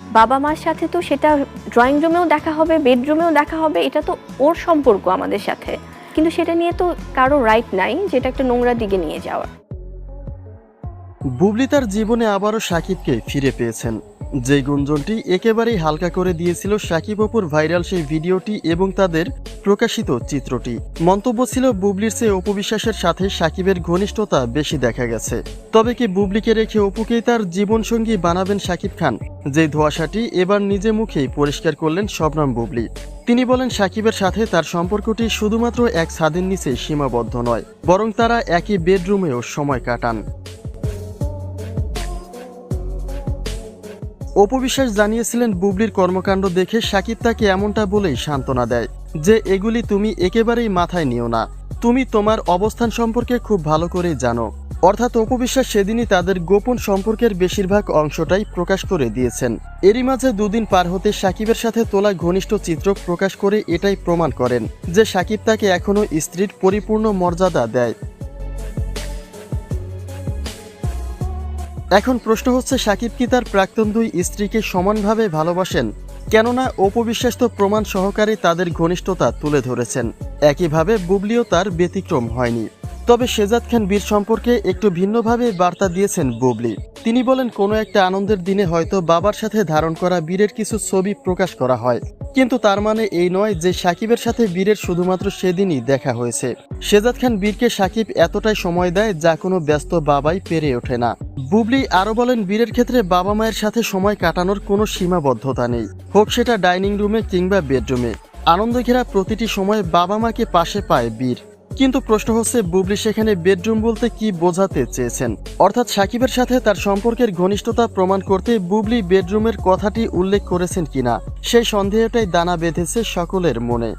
বাবা মার সাথে তো সেটা ড্রয়িং রুমেও দেখা হবে বেডরুমেও দেখা হবে, এটা তো ওর সম্পর্ক আমাদের সাথে। কিন্তু সেটা নিয়ে তো কারও রাইট নাই, যেটা একটা নোংরা দিকে নিয়ে যাওয়ার। বুবলি তার জীবনে আবারও সাকিবকে ফিরে পেয়েছেন। যে গুঞ্জনটি একেবারেই হালকা করে দিয়েছিল সাকিব অপুর ভাইরাল সেই ভিডিওটি এবং তাদের প্রকাশিত চিত্রটি। মন্তব্য ছিল, বুবলির চেয়ে অপু বিশ্বাসের সাথে সাকিবের ঘনিষ্ঠতা বেশি দেখা গেছে। তবে কি বুবলিকে রেখে অপুকেই তার জীবনসঙ্গী বানাবেন সাকিব খান? যে ধোয়াশাটি এবার নিজে মুখেই পরিষ্কার করলেন শবনম বুবলি। তিনি বলেন, সাকিবের সাথে তার সম্পর্কটি শুধুমাত্র এক ছাদের নিচে সীমাবদ্ধ নয়, বরং তারা একই বেডরুমেও সময় কাটান। অপবিশ্বাস জানিয়েছিলেন, বুবলির কর্মকাণ্ড দেখে সাকিব তাকে এমনটা বলেই সান্ত্বনা দেয়, যে এগুলি তুমি একেবারেই মাথায় নিও না। তুমি তোমার অবস্থান সম্পর্কে খুব ভালো করেই জানো। অর্থাৎ অপবিশ্বাস সেদিনই তাদের গোপন সম্পর্কের বেশিরভাগ অংশটাই প্রকাশ করে দিয়েছেন। এরই মাঝে দুদিন পার হতে সাকিবের সাথে তোলা ঘনিষ্ঠ চিত্র প্রকাশ করে এটাই প্রমাণ করেন, যে সাকিব তাকে এখনও স্ত্রীর পরিপূর্ণ মর্যাদা দেয়। এখন প্রশ্ন হচ্ছে, সাকিব কি তার প্রাক্তন দুই স্ত্রীকে সমানভাবে ভালোবাসেন? কেননা অপবিশ্বাস তো প্রমাণ সহকারে তাদের ঘনিষ্ঠতা তুলে ধরেছেন। একইভাবে বুবলিও তার ব্যতিক্রম হয়নি। তবে শেজাদ খান বীর সম্পর্কে একটু ভিন্নভাবে বার্তা দিয়েছেন বুবলি। তিনি বলেন, কোনো একটা আনন্দের দিনে হয়তো বাবার সাথে ধারণ করা বীরের কিছু ছবি প্রকাশ করা হয়। কিন্তু তার মানে এই নয় যে সাকিবের সাথে বীরের শুধুমাত্র সেদিনই দেখা হয়েছে। শেজাদ খান বীরকে সাকিব এতটাই সময় দেয় যা কোনো ব্যস্ত বাবাই পেরে ওঠে না। বুবলি আরও বলেন, বীরের ক্ষেত্রে বাবা মায়ের সাথে সময় কাটানোর কোনো সীমাবদ্ধতা নেই। হোক সেটা ডাইনিং রুমে কিংবা বেডরুমে। আনন্দ ঘেরা প্রতিটি সময় বাবা মাকে পাশে পায় বীর। কিন্তু প্রশ্ন হচ্ছে, বুবলি সেখানে বেডরুম বলতে কি বোঝাতে চেয়েছেন? অর্থাৎ সাকিবের সাথে তার সম্পর্কের ঘনিষ্ঠতা প্রমাণ করতে বুবলি বেডরুমের কথাটি উল্লেখ করেছেন কিনা? সেই সন্দেহটাই দানা বেঁধেছে সকলের মনে।